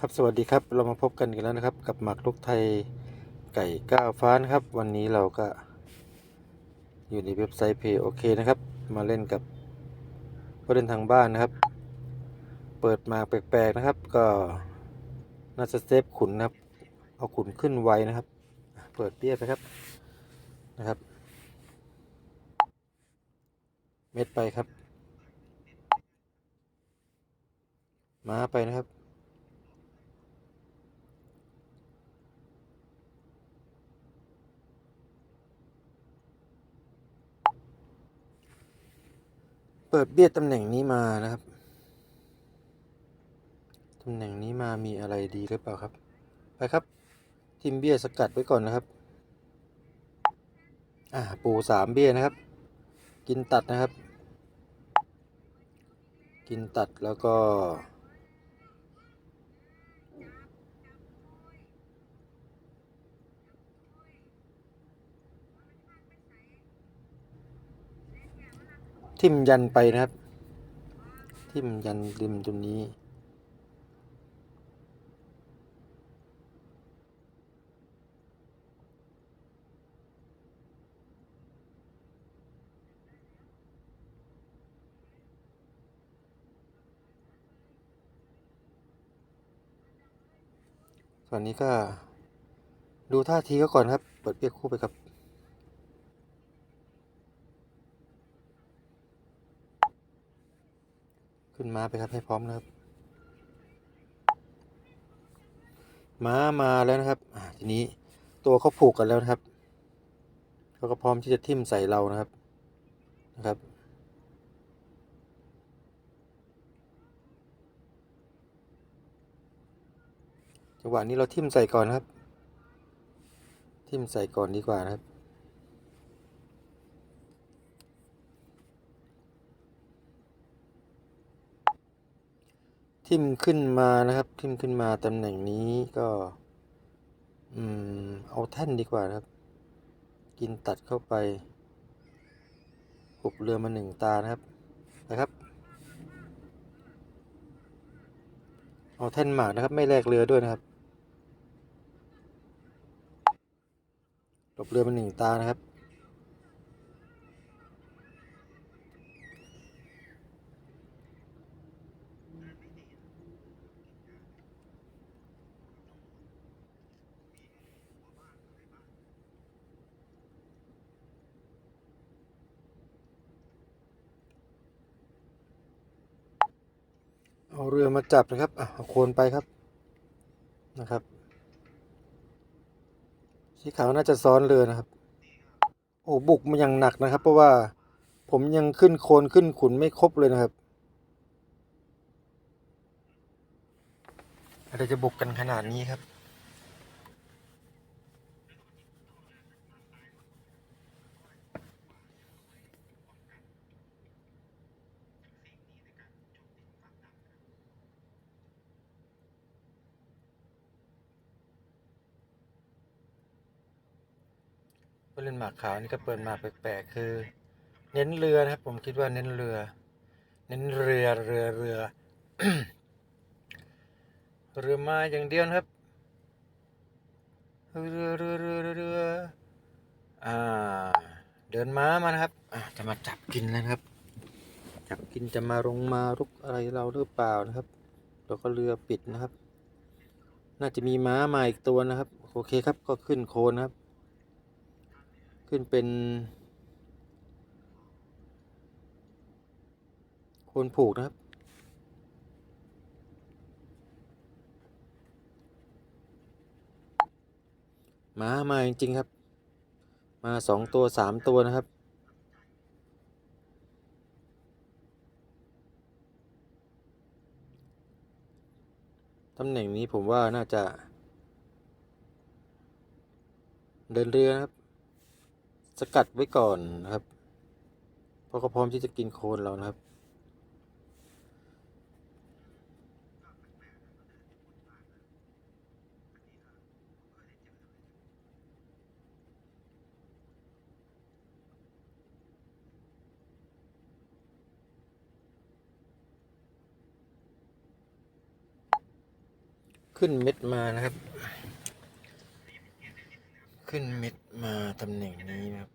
ครับสวัสดีครับเรามาพบกันกันแล้วนะครับ กับหมักลูกไทยไก่ก้าวฟ้านะครับ วันนี้เราก็ อยู่ในเว็บไซต์เพย์โอเคนะครับ มาเล่นกับผู้เล่นทางบ้านนะครับ เปิดมาแปลกๆนะครับ ก็น่าจะเซฟขุนนะครับ เอาขุนขึ้นไวนะครับ เปิดเบี้ยไปครับนะครับ เม็ดไปครับ ม้าไปนะครับ ปิดเบี้ยตำแหน่งนี้มานะครับ ตำแหน่งนี้มามีอะไรดีหรือเปล่าครับ ไปครับทิมเบี้ยสกัดไว้ก่อนนะครับ อ่าปูสามเบี้ยนะครับ กินตัดนะครับ กินตัดแล้วก็ ทิมยันไปนะครับ ทิมยันริมตรงนี้ ส่วนนี้ก็ดูท่าทีเขาก่อนครับ เปิดเปียกคู่ไปครับ ขึ้นม้าไปครับให้พร้อมนะครับ ม้ามาแล้วนะครับอ่าทีนี้ตัวเขาผูกกันแล้วนะครับเขาก็พร้อมที่จะทิ่มใส่เรานะครับนะครับจังหวะนี้เราทิ่มใส่ก่อนครับ ทิ่มใส่ก่อนดีกว่านะครับ ทิมขึ้นมานะครับ ทิมขึ้นมาตำแหน่งนี้ก็อืมเอาแท่นดีกว่านะครับ กินตัดเข้าไปหุบเรือมาหนึ่งตานะครับนะครับ เอาแท่นหมากนะครับ ไม่แลกเรือด้วยนะครับหลบเรือมาหนึ่งตานะครับ เอาเรือมาจับนะครับอะเอาโคนไปครับนะครับ สีขาวน่าจะซ้อนเรือนะครับ โอ้บุกมาอย่างหนักนะครับ เพราะว่าผมยังขึ้นโคนขึ้นขุนไม่ครบเลยนะครับอะไรจะบุกกันขนาดนี้ครับ เล่นหมากขาวนี่ก็เปิดหมากแปลกๆคือ เน้นเรือนะครับ ผมคิดว่าเน้นเรือ เน้นเรือเรือเรือเรือมาอย่างเดียวนะครับเรือเรือเรือเรือเรืออ่า เดินม้ามานะครับอ่าจะมาจับกินแล้วนะครับ จับกินจะมาลงมารุกอะไรเราหรือเปล่านะครับแล้วก็เรือปิดนะครับ น่าจะมีม้ามาอีกตัวนะครับ โอเคครับก็ขึ้นโคนนะครับ ขึ้นเป็นคนผูกนะครับ มามาจริง ๆ ครับ มาสองตัวสามตัวนะครับ ตำแหน่งนี้ผมว่าน่าจะ เดินเรือนะครับ สกัดไว้ก่อนนะครับ เพราะเขาพร้อมที่จะกินโคลนเรานะครับ ขึ้นเม็ดมานะครับ ขึ้นเม็ดมาตำแหน่งนี้นะครับ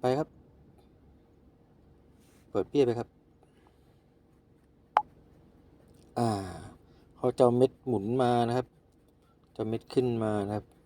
ไปครับ เปิดเปี้ยไปครับ อ่าเขาจะเอาเม็ดหมุนมานะครับ จะเอาเม็ดขึ้นมานะครับ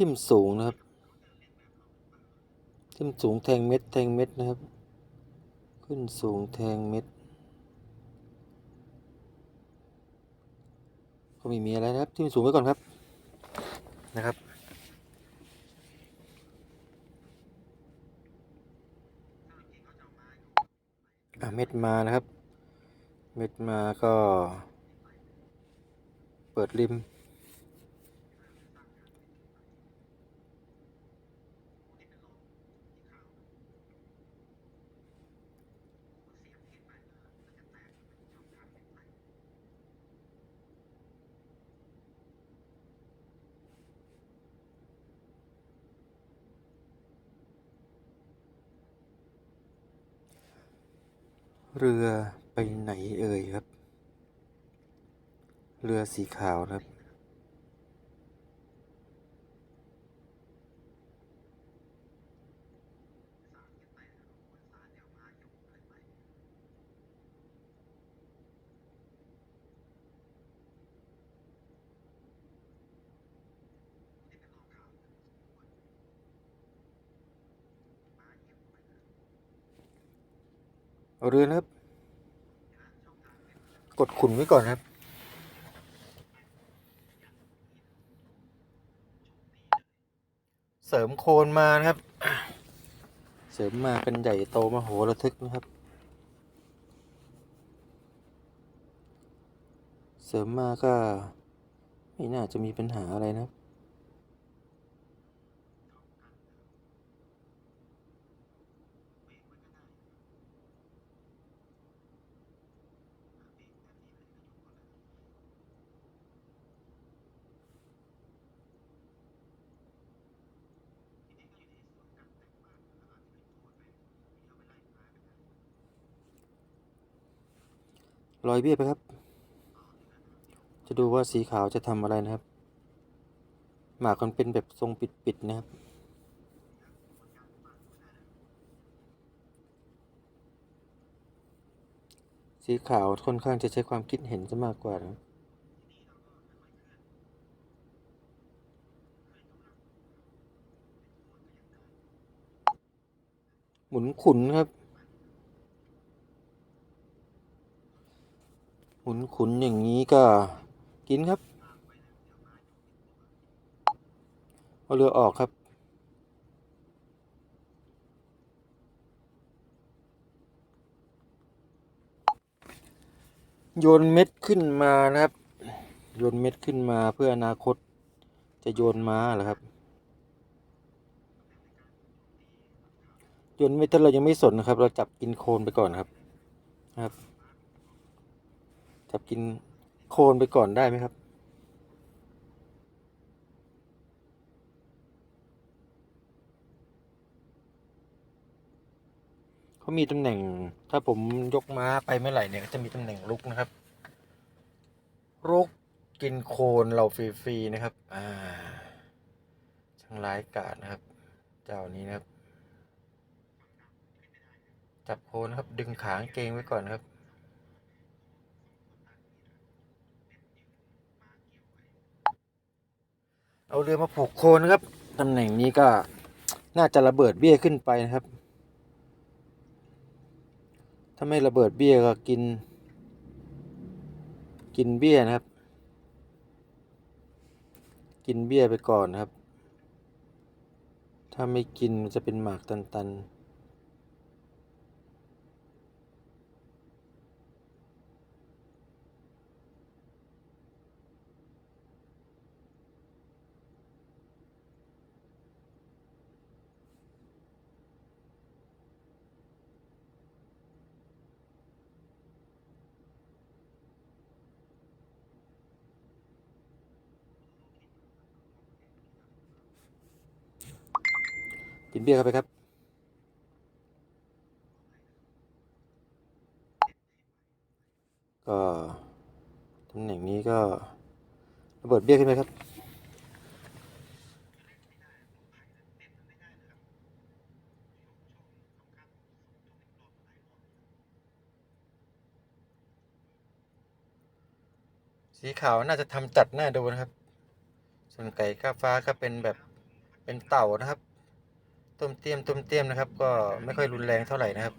ทิ่มสูงนะครับ ทิ่มสูงแทงเม็ดแทงเม็ดนะครับ ขึ้นสูงแทงเม็ด ก็ไม่มีอะไรนะครับ ทิ่มสูงไว้ก่อนครับนะครับอะเม็ดมานะครับ เม็ดมาก็เปิดริม เรือไปไหนเอ่ยครับ เรือสีขาวครับ เรือนะครับ กดขุนไว้ก่อนครับ เสริมโคนมานะครับ เสริมมากันใหญ่โตมโหระทึกนะครับ เสริมมาก็ไม่น่าจะมีปัญหาอะไรนะครับ รอยเบี้ยไปครับ จะดูว่าสีขาวจะทำอะไรนะครับ หมากมันเป็นแบบทรงปิดๆนะครับ สีขาวค่อนข้างจะใช้ความคิดเห็นซะมากกว่านะหมุนขุนครับ หมุนขุนอย่างนี้ก็กินครับเอาเรือออกครับ โยนเม็ดขึ้นมานะครับ โยนเม็ดขึ้นมาเพื่ออนาคตจะโยนม้าเหรอครับโยนเม็ดถ้าเรายังไม่สนนะครับ เราจับกินโคลนไปก่อนครับครับ จับกินโคนไปก่อนได้ไหมครับ เขามีตำแหน่ง ถ้าผมยกม้าไปเมื่อไหร่เนี่ยก็จะมีตำแหน่งลุกนะครับลุกกินโคนเราฟรีๆนะครับ อ่า ช่างร้ายกาจนะครับ เจ้านี้นะครับ จับโคนนะครับ ดึงขางเกงไว้ก่อนนะครับ เอาเรือมาผูกโคนนะครับตำแหน่งนี้ก็น่าจะระเบิดเบี้ยขึ้นไปนะครับ ถ้าไม่ระเบิดเบี้ยก็กิน กินเบี้ยนะครับ กินเบี้ยไปก่อนนะครับ ถ้าไม่กินมันจะเป็นหมากตันๆ กินเบียร์เข้าไปครับ ก็ตำแหน่งนี้ก็ระเบิดเบี้ยขึ้นไปครับ สีขาวน่าจะทำจัดหน้าดูนะครับ ส่วนไก่ข้าวฟ้าก็เป็นแบบเป็นเต่านะครับ ต้มเตี้ยมต้มเตี้ยมนะครับ ก็ไม่ค่อยรุนแรงเท่าไหร่นะครับ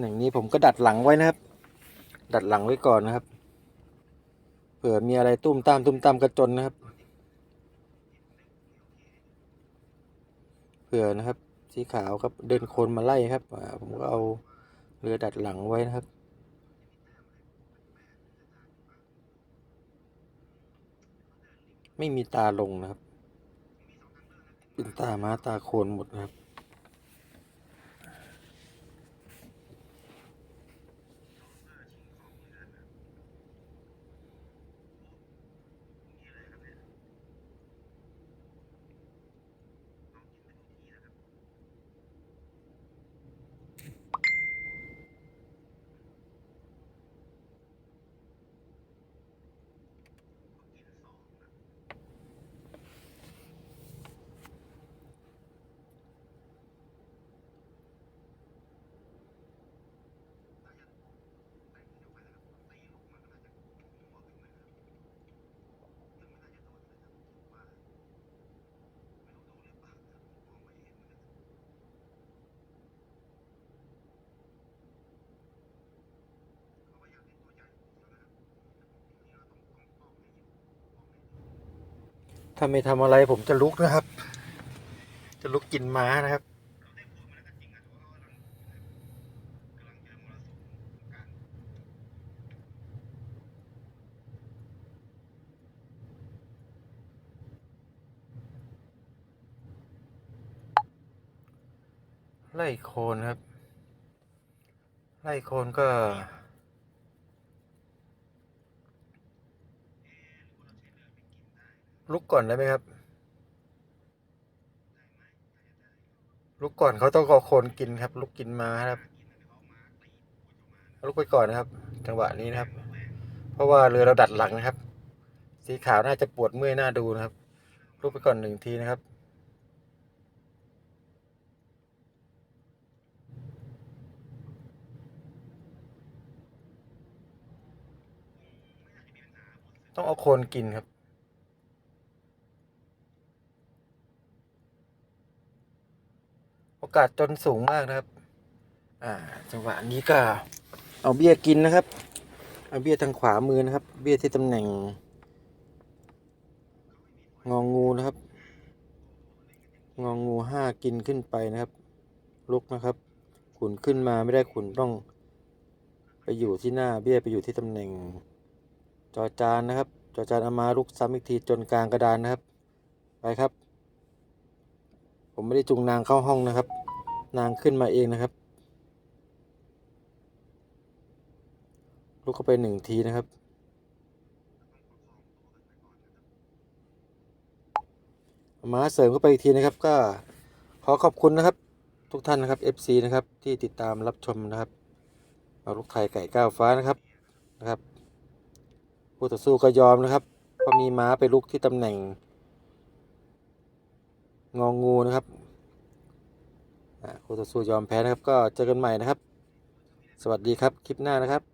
อย่างนี้ผมก็ดัดหลังไว้นะครับ ดัดหลังไว้ก่อนนะครับ เผื่อมีอะไรตุ้มตามตุ้มตามกระจนนะครับ เผื่อนะครับ สีขาวครับเดินโคนมาไล่ครับผมก็เอาเรือดัดหลังไว้นะครับไม่มีตาลงนะครับ เป็นตามาตาโคนหมดครับ ถ้าไม่ทำอะไรผมจะลุกนะครับ จะลุกกินม้านะครับไล่โคนครับ ไล่โคนก็ ลุกก่อนได้ไหมครับ ลุกก่อนเขาต้องเอาโคนกินครับ ลุกกินมาครับ ลุกไปก่อนนะครับ จังหวะนี้นะครับ เพราะว่าเรือเราดัดหลังนะครับ สีขาวน่าจะปวดเมื่อยหน้าดูนะครับ ลุกไปก่อนหนึ่งทีนะครับต้องเอาโคนกินครับ โอ กาสจนสูงมากนะครับ อ่า จังหวะนี้ก็เอาเบี้ยกินนะครับ เอาเบี้ยทางขวามือนะครับ เบี้ยที่ตำแหน่ง งองงูนะครับ งองูห้ากินขึ้นไปนะครับ ลุกนะครับ ขุนขึ้นมาไม่ได้ขุนต้อง ไปอยู่ที่หน้าเบี้ยไปอยู่ที่ตำแหน่ง จอจานนะครับ จอจานเอามาลุกซ้ำอีกทีจนกลางกระดานนะครับ ไปครับผมไม่ได้จูงนางเข้าห้องนะครับ นางขึ้นมาเองนะครับ ลุกเข้าไปหนึ่งทีนะครับเอามาเสริมเข้าไปอีกทีนะครับ ก็ขอขอบคุณนะครับ ทุกท่านนะครับ FC นะครับที่ติดตามรับชมนะครับเอาลูกไทยไก่ก้าวฟ้านะครับนะครับผู้ต่อสู้ก็ยอมนะครับเพราะมีม้าไปลุกที่ตำแหน่งงองงูนะครับ คู่ต่อสู้ยอมแพ้นะครับ ก็เจอกันใหม่นะครับ สวัสดีครับคลิปหน้านะครับ